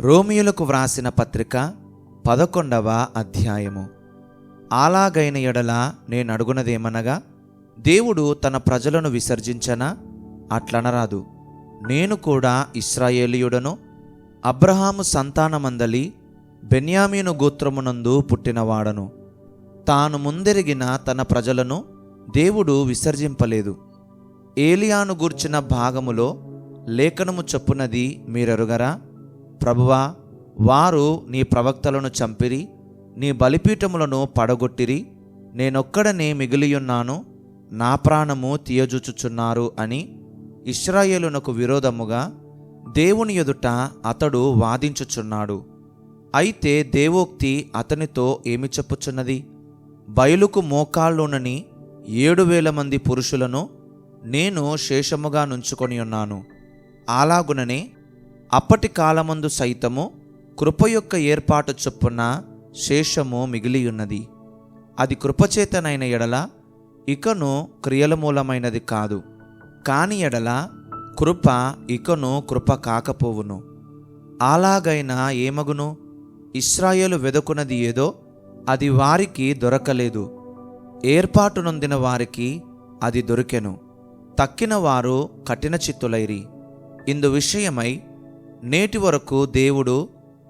రోమియులకు వ్రాసిన పత్రిక పదకొండవ అధ్యాయము. అలాగైన ఎడల నేను అడుగునదేమనగా దేవుడు తన ప్రజలను విసర్జించనా? అట్లనరాదు. నేను కూడా ఇస్రాయేలీయుడను అబ్రహాము సంతానమందలి బెన్యామీను గోత్రమునందు పుట్టినవాడను. తాను ముందెరిగిన తన ప్రజలను దేవుడు విసర్జింపలేదు. ఏలియాను గూర్చిన భాగములో లేఖనము చొప్పునది మీరెరుగరా? ప్రభువా వారు నీ ప్రవక్తలను చంపిరి నీ బలిపీఠములను పడగొట్టిరి నేనొక్కడనే మిగిలియున్నాను నా ప్రాణము తీయజుచుచున్నారు అని ఇస్రాయేలునకు విరోధముగా దేవుని ఎదుట అతడు వాదించుచున్నాడు. అయితే దేవోక్తి అతనితో ఏమి చెప్పుచున్నది? బయలుకు మోకాళ్ళునని ఏడు వేల మంది పురుషులను నేను శేషముగా నుంచుకొని ఉన్నాను అలాగుననే అప్పటి కాలమందు సైతము కృప యొక్క ఏర్పాటు చొప్పున శేషము మిగిలియున్నది. అది కృపచేతనైన ఎడల ఇకను క్రియల మూలమైనది కాదు. కాని ఎడల కృప ఇకను కృప కాకపోవును. అలాగైనా ఏమగును? ఇస్రాయేలు వెదుకున్నది ఏదో అది వారికి దొరకలేదు. ఏర్పాటు నొందిన వారికి అది దొరికెను. తక్కిన వారు కఠిన చిత్తులైరి. ఇందు విషయమై నేటి వరకు దేవుడు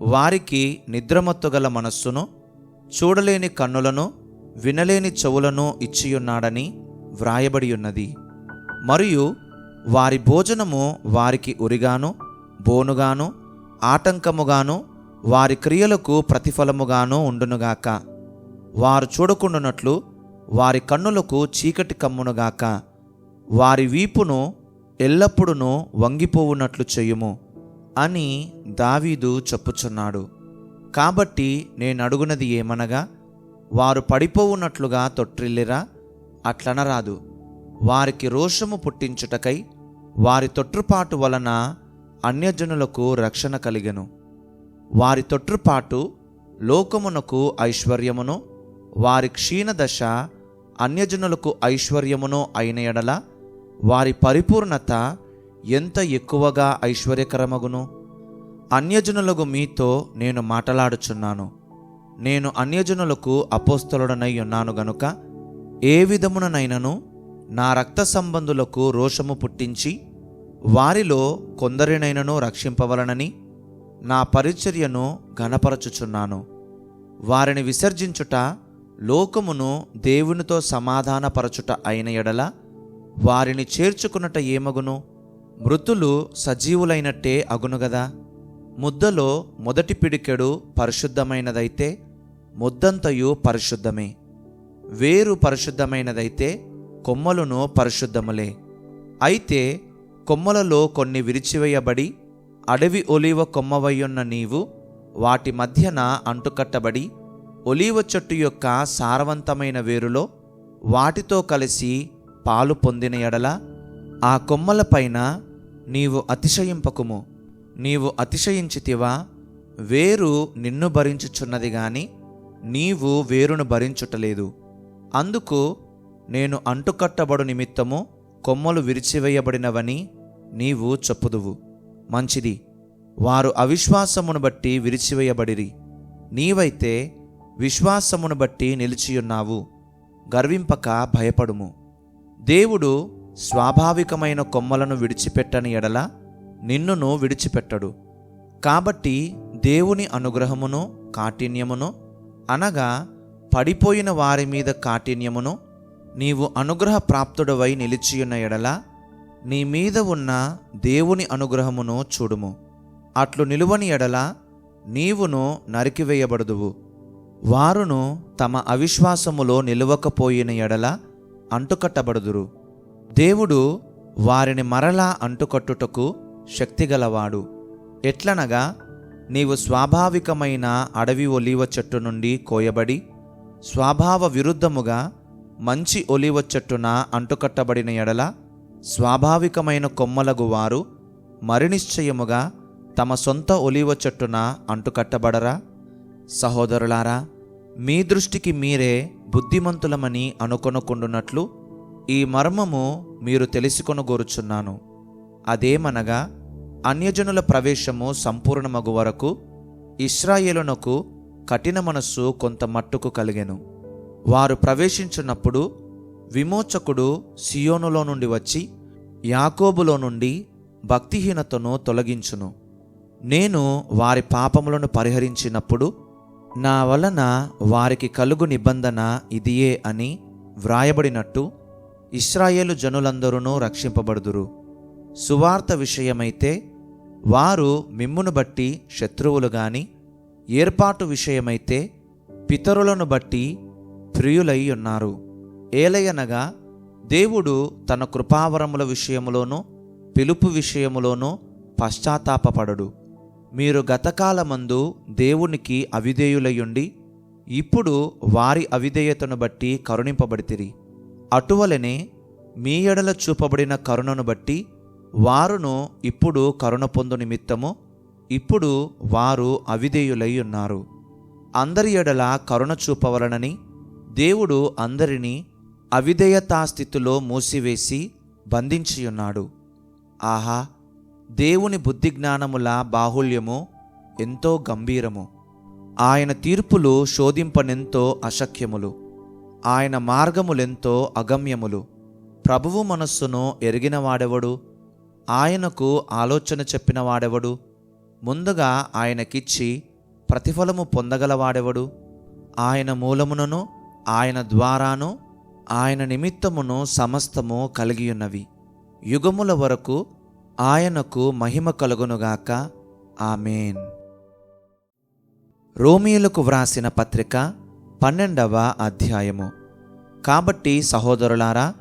వారికి నిద్రమత్తుగల మనస్సును చూడలేని కన్నులను వినలేని చెవులను ఇచ్చియున్నాడని వ్రాయబడి ఉన్నది మరియు వారి భోజనము వారికి ఉరిగాను బోనుగాను ఆటంకముగాను వారి క్రియలకు ప్రతిఫలముగాను ఉండునుగాక. వారు చూడకుండునట్లు వారి కన్నులకు చీకటి కమ్మునుగాక. వారి వీపును ఎల్లప్పుడూ వంగిపోవునట్లు చేయుము. అని దావీదు చెప్పుచున్నాడు. కాబట్టి నేను అడుగునది ఏమనగా వారు పడిపోవున్నట్లుగా తొట్టిల్లిరా అట్లనరాదు. వారికి రోషము పుట్టించుటకై వారి తొట్టుపాటు వలన అన్యజనులకు రక్షణ కలిగెను. వారి తొట్టుపాటు లోకమునకు ఐశ్వర్యమును వారి క్షీణదశ అన్యజనులకు ఐశ్వర్యమును అయిన ఎడల వారి పరిపూర్ణత ఎంత ఎక్కువగా ఐశ్వర్యకరమగును? అన్యజనులకు మీతో నేను మాట్లాడుచున్నాను. నేను అన్యజనులకు అపోస్తలుడనై ఉన్నాను గనుక ఏ విధముననైనను నా రక్త సంబంధులకు రోషము పుట్టించి వారిలో కొందరినైనను రక్షింపవలనని నా పరిచర్యను ఘనపరచుచున్నాను. వారిని విసర్జించుట లోకమును దేవునితో సమాధానపరచుట అయిన ఎడల వారిని చేర్చుకున్నట ఏమగును? మృతులు సజీవులైనట్టే అగును గదా. ముద్దలో మొదటి పిడికెడు పరిశుద్ధమైనదైతే ముద్దంతయు పరిశుద్ధమే. వేరు పరిశుద్ధమైనదైతే కొమ్మలును పరిశుద్ధములే. అయితే కొమ్మలలో కొన్ని విరిచివేయబడి అడవి ఒలీవ కొమ్మవయ్యున్న నీవు వాటి మధ్యన అంటుకట్టబడి ఒలీవ చెట్టు యొక్క సారవంతమైన వేరులో వాటితో కలిసి పాలు పొందిన ఎడల ఆ కొమ్మలపైన నీవు అతిశయింపకుము. నీవు అతిశయించితివా? వేరు నిన్ను భరించుచున్నది గాని నీవు వేరును భరించుటలేదు. అందుకు నేను అంటుకట్టబడు నిమిత్తము కొమ్మలు విరిచివేయబడినవని నీవు చెప్పుదువు. మంచిది. వారు అవిశ్వాసమును బట్టి విరిచివేయబడిరి. నీవైతే విశ్వాసమును బట్టి నిలిచియున్నావు. గర్వింపక భయపడుము. దేవుడు స్వాభావికమైన కొమ్మలను విడిచిపెట్టని ఎడల నిన్నును విడిచిపెట్టడు. కాబట్టి దేవుని అనుగ్రహమును కాఠిన్యమును అనగా పడిపోయిన వారి మీద కాఠిన్యమును నీవు అనుగ్రహ ప్రాప్తుడవై నిలిచియున్న ఎడల నీ మీద ఉన్న దేవుని అనుగ్రహమును చూడుము. అట్లు నిలువని ఎడల నీవును నరికివేయబడుదువు. వారును తమ అవిశ్వాసములో నిలువకపోయిన ఎడల అంటుకట్టబడుదురు. దేవుడు వారిని మరలా అంటుకట్టుటకు శక్తిగలవాడు. ఎట్లనగా నీవు స్వాభావికమైన అడవి ఒలివ చెట్టు నుండి కోయబడి స్వభావ విరుద్ధముగా మంచి ఒలివ చెట్టున అంటుకట్టబడిన ఎడల స్వాభావికమైన కొమ్మలగు వారు మరినిశ్చయముగా తమ సొంత ఒలివ చెట్టున అంటుకట్టబడరా? సహోదరులారా మీ దృష్టికి మీరే బుద్ధిమంతులమని అనుకొనుకుండునట్లు ఈ మర్మము మీరు తెలుసుకొనగోరుచున్నాను. అదేమనగా అన్యజనుల ప్రవేశము సంపూర్ణమగు వరకు ఇస్రాయేలునకు కఠిన మనస్సు కొంత మట్టుకు కలిగెను. వారు ప్రవేశించున్నప్పుడు విమోచకుడు సియోనులో నుండి వచ్చి యాకోబులో నుండి భక్తిహీనతను తొలగించును. నేను వారి పాపములను పరిహరించినప్పుడు నా వలన వారికి కలుగు నిబంధన ఇదియే అని వ్రాయబడినట్టు ఇస్రాయేలు జనులందరూ రక్షింపబడుదురు. సువార్త విషయమైతే వారు మిమ్మును బట్టి శత్రువులు గాని ఏర్పాటు విషయమైతే పితరులను బట్టి ప్రియులై ఉన్నారు. ఏలయనగా దేవుడు తన కృపావరముల విషయములోనూ పిలుపు విషయములోనూ పశ్చాత్తాపపడడు. మీరు గతకాలమందు దేవునికి అవిధేయులయుండి ఇప్పుడు వారి అవిధేయతను బట్టి కరుణింపబడితిరి. అటువలనే మీ ఎడల చూపబడిన కరుణను బట్టి వారును ఇప్పుడు కరుణ పొందు నిమిత్తము ఇప్పుడు వారు అవిధేయులై ఉన్నారు అందరి ఎడల కరుణ చూపవలనని దేవుడు అందరినీ అవిధేయతాస్థితిలో మూసివేసి బంధించియున్నాడు. ఆహా దేవుని బుద్ధి జ్ఞానముల బాహుల్యము ఎంతో గంభీరము. ఆయన తీర్పులు శోధింపనెంతో అశక్యములు. ఆయన మార్గములెంతో అగమ్యములు. ప్రభువు మనస్సును ఎరిగినవాడెవడు ఆయనకు ఆలోచన చెప్పినవాడెవడు ముందుగా ఆయనకిచ్చి ప్రతిఫలము పొందగలవాడెవడు ఆయన మూలమునను ఆయన ద్వారాను ఆయన నిమిత్తమును సమస్తము కలిగియున్నవి. యుగముల వరకు ఆయనకు మహిమ కలుగునుగాక. ఆమెన్. రోమియులకు వ్రాసిన పత్రిక పన్నెండవ అధ్యాయము. కాబట్టి సహోదరులారా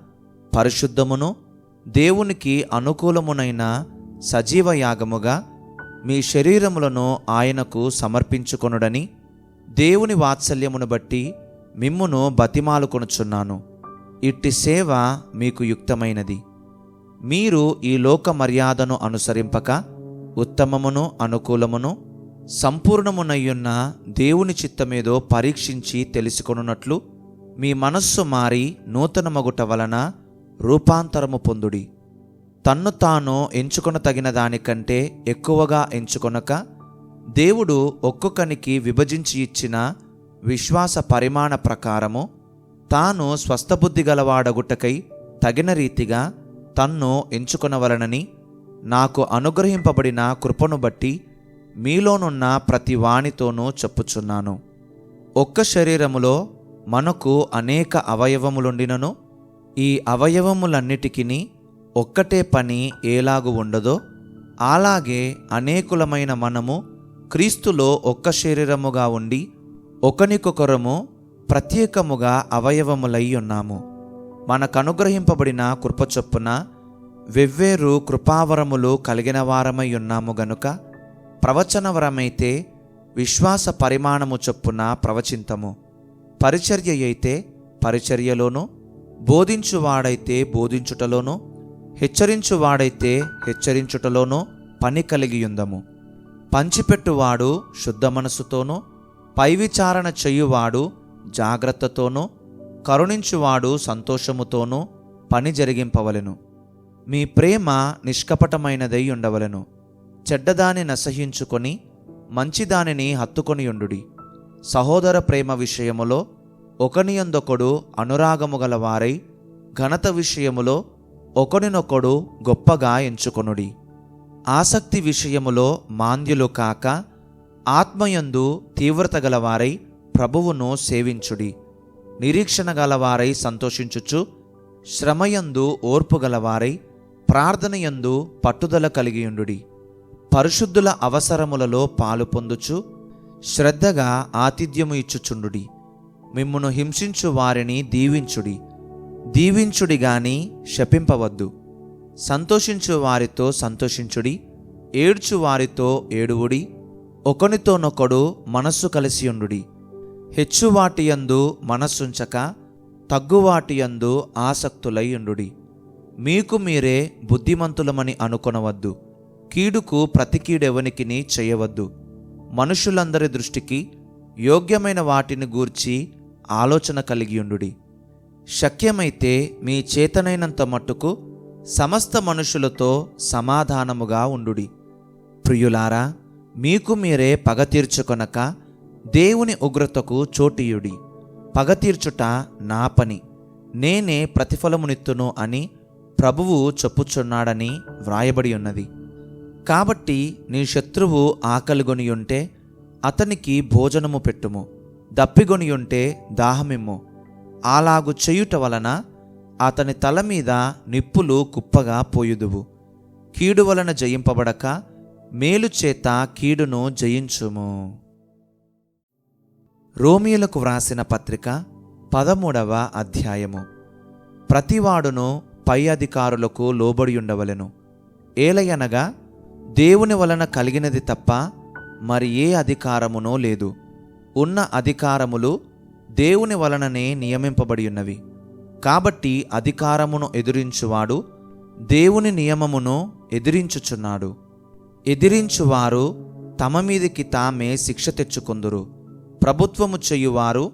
పరిశుద్ధమును దేవునికి అనుకూలమునైన సజీవ యాగముగా మీ శరీరములను ఆయనకు సమర్పించుకొనుడని దేవుని వాత్సల్యమును బట్టి మిమ్మును బతిమాలుకొనుచున్నాను. ఇట్టి సేవ మీకు యుక్తమైనది. మీరు ఈ లోక మర్యాదను అనుసరింపక ఉత్తమమును అనుకూలమును సంపూర్ణమునయ్యున్న దేవుని చిత్తమేదో పరీక్షించి తెలుసుకొనున్నట్లు మీ మనస్సు మారి నూతనమగుట వలన రూపాంతరము పొందుడి. తన్ను తాను ఎంచుకొన తగిన దానికంటే ఎక్కువగా ఎంచుకొనక దేవుడు ఒక్కొక్కనికి విభజించి ఇచ్చిన విశ్వాస పరిమాణ ప్రకారము తాను స్వస్థబుద్ధి గలవాడగుటకై తగిన రీతిగా తన్ను ఎంచుకొనవలనని నాకు అనుగ్రహింపబడిన కృపను బట్టి మీలోనున్న ప్రతి వానితోనూ చెప్పుచున్నాను. ఒక్క శరీరములో మనకు అనేక అవయవములుండినను ఈ అవయవములన్నిటికీ ఒక్కటే పని ఏలాగు ఉండదో అలాగే అనేకులమైన మనము క్రీస్తులో ఒక్క శరీరముగా ఉండి ఒకనికొకరము ప్రత్యేకముగా అవయవములై ఉన్నాము. మనకనుగ్రహింపబడిన కృప చొప్పున వెవ్వేరు కృపావరములు కలిగిన వారమై ఉన్నాము గనుక ప్రవచనవరమైతే విశ్వాస పరిమాణము చొప్పున ప్రవచింతము. పరిచర్య అయితే పరిచర్యలోను బోధించువాడైతే బోధించుటలోను హెచ్చరించువాడైతే హెచ్చరించుటలోనూ పని కలిగియుందము. పంచిపెట్టువాడు శుద్ధ మనసుతోనూ పై విచారణ చెయ్యువాడు జాగ్రత్తతోనూ కరుణించువాడు సంతోషముతోనూ పని జరిగింపవలెను. మీ ప్రేమ నిష్కపటమైనదై ఉండవలెను. చెడ్డదాని నసహించుకొని మంచిదానిని హత్తుకొనియుండుడి సహోదర ప్రేమ విషయములో ఒకనియందొకడు అనురాగము గలవారై ఘనత విషయములో ఒకనినొకడు గొప్పగా ఎంచుకొనుడి. ఆసక్తి విషయములో మాంద్యులు కాక ఆత్మయందు తీవ్రత గలవారై ప్రభువును సేవించుడి. నిరీక్షణ గలవారై సంతోషించుచు శ్రమయందు ఓర్పు గలవారై ప్రార్థనయందు పట్టుదల కలిగియుండుడి. పరిశుద్ధుల అవసరములలో పాలు పొందుచు శ్రద్ధగా ఆతిథ్యము ఇచ్చుచుండుడి. మిమ్మును హింసించు వారిని దీవించుడి. దీవించుడి గాని శపింపవద్దు. సంతోషించు వారితో సంతోషించుడి. ఏడ్చు వారితో ఏడువుడి. ఒకనితోనొకడు మనస్సు కలిసియుండుడి హెచ్చువాటియందు మనస్సుంచక తగ్గువాటియందు ఆసక్తులైయుండుడి మీకు మీరే బుద్ధిమంతులమని అనుకొనవద్దు. కీడుకు ప్రతి కీడెవనికిని చేయవద్దు. మనుషులందరి దృష్టికి యోగ్యమైన వాటిని గూర్చి ఆలోచన కలిగియుండుడి. శక్యమైతే మీ చేతనైనంత మట్టుకు సమస్త మనుషులతో సమాధానముగా ఉండుడి. ప్రియులారా మీకు మీరే పగ తీర్చుకొనక దేవుని ఉగ్రతకు చోటీయుడి. పగ తీర్చుట నా పని. నేనే ప్రతిఫలమునిత్తును అని ప్రభువు చెప్పుచున్నాడని వ్రాయబడి ఉన్నది కాబట్టి నీ శత్రువు ఆకలిగొని ఉంటే అతనికి భోజనము పెట్టుము దప్పిగొని ఉంటే దాహమిమ్ము. అలాగు చేయుట వలన అతని తల మీద నిప్పులు కుప్పగా పోయుదువు. కీడు వలన జయింపబడక మేలు చేత కీడును జయించుము. రోమియోలకు వ్రాసిన పత్రిక పదమూడవ అధ్యాయము. ప్రతివాడును పై అధికారులకు లోబడి ఉండవలెను ఏలయనగా దేవుని వలన కలిగినది తప్ప మరి ఏ అధికారమునో లేదు. ఉన్న అధికారములు దేవుని వలననే నియమింపబడి ఉన్నవి. కాబట్టి అధికారమును ఎదిరించువాడు దేవుని నియమమును ఎదిరించుచున్నాడు. ఎదిరించువారు తమ మీదికి తామే శిక్ష తెచ్చుకుందురు. ప్రభుత్వము చెయ్యువారు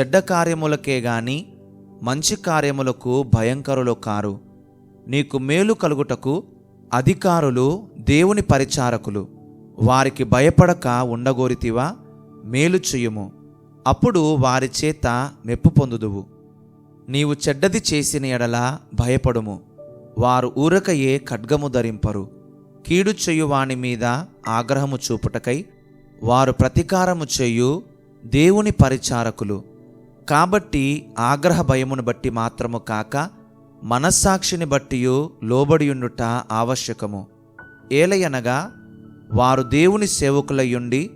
చెడ్డ కార్యములకే గాని మంచి కార్యములకు భయంకరులు కారు. నీకు మేలు కలుగుటకు అధికారులు దేవుని పరిచారకులు వారికి భయపడక ఉండగోరితివా? మేలు చెయ్యుము అప్పుడు వారి చేత మెప్పు పొందుదువు. నీవు చెడ్డది చేసిన ఎడల భయపడుము. వారు ఊరకయే ఖడ్గము ధరింపరు. కీడు చెయ్యువాని మీద ఆగ్రహము చూపుటకై వారు ప్రతీకారము చేయు దేవుని పరిచారకులు. కాబట్టి ఆగ్రహ భయమును బట్టి మాత్రము కాక మనస్సాక్షిని బట్టియు లోబడియుండుట ఆవశ్యకము. ఏలయనగా వారు దేవుని సేవకులయ్యుండి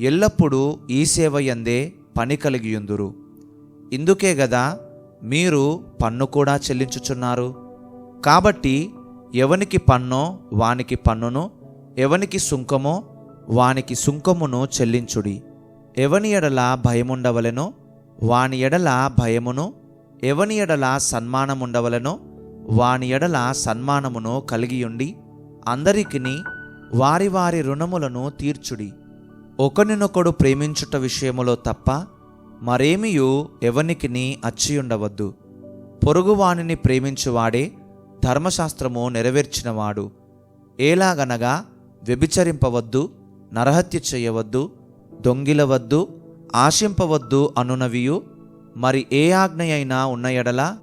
ఎల్లప్పుడూ ఈ సేవయందే పని కలిగియుందురు. ఇందుకే గదా మీరు పన్ను కూడా చెల్లించుచున్నారు. కాబట్టి ఎవనికి పన్నో వానికి పన్నును ఎవనికి సుంకమో వానికి సుంకమును చెల్లించుడి. ఎవని ఎడల భయముండవలెనో వాని ఎడల భయమును ఎవని ఎడల సన్మానముండవలెనో వాని ఎడల సన్మానమును కలిగియుండి అందరికిని వారి వారి రుణములను తీర్చుడి. ఒకరినొకడు ప్రేమించుట విషయములో తప్ప మరేమియు ఎవనికిని అచ్చియుండవద్దు. పొరుగువాణిని ప్రేమించువాడే ధర్మశాస్త్రము నెరవేర్చినవాడు. ఏలాగనగా వ్యభిచరింపవద్దు నరహత్య చేయవద్దు దొంగిలవద్దు ఆశింపవద్దు అనునవియు మరి ఏ ఆజ్ఞ అయినా ఉన్న ఎడల?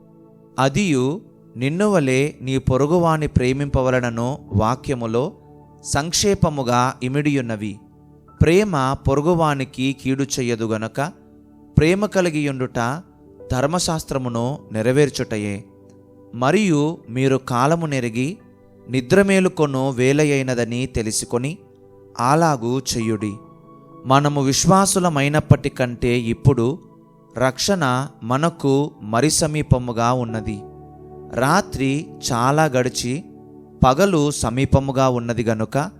అదియు నిన్ను వలె నీ పొరుగువాని ప్రేమింపవలనను వాక్యములో సంక్షేపముగా ఇమిడియున్నవి. ప్రేమ పొరుగువానికి కీడు చెయ్యదు గనక ప్రేమ కలిగియుండుట ధర్మశాస్త్రమును నెరవేర్చుటయే. మరియు మీరు కాలము నెరిగి నిద్రమేలుకొను వేలయైనదని తెలుసుకొని అలాగూ చెయ్యుడి. మనము విశ్వాసులమైనప్పటికంటే ఇప్పుడు రక్షణ మనకు మరి సమీపముగా ఉన్నది. రాత్రి చాలా గడిచి పగలు సమీపముగా ఉన్నది గనుక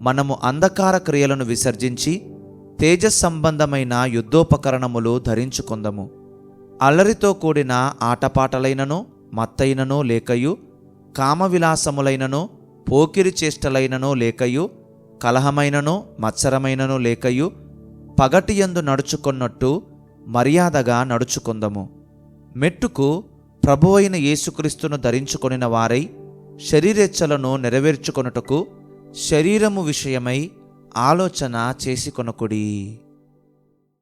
మనము అంధకార క్రియలను విసర్జించి తేజస్ సంబంధమైన యుద్ధోపకరణములు ధరించుకుందము. అల్లరితో కూడిన ఆటపాటలైనను మత్తైనను లేకయు కామవిలాసములైనను పోకిరి చేష్టలైనను లేకయు కలహమైనను మత్సరమైనను లేకయు పగటియందు నడుచుకొన్నట్టు మర్యాదగా నడుచుకుందము. మెట్టుకు ప్రభువైన యేసుక్రీస్తును ధరించుకొనిన వారై శరీరెచ్చలను నెరవేర్చుకొనుటకు శరీరము విషయమై ఆలోచన చేసికొనకుడి.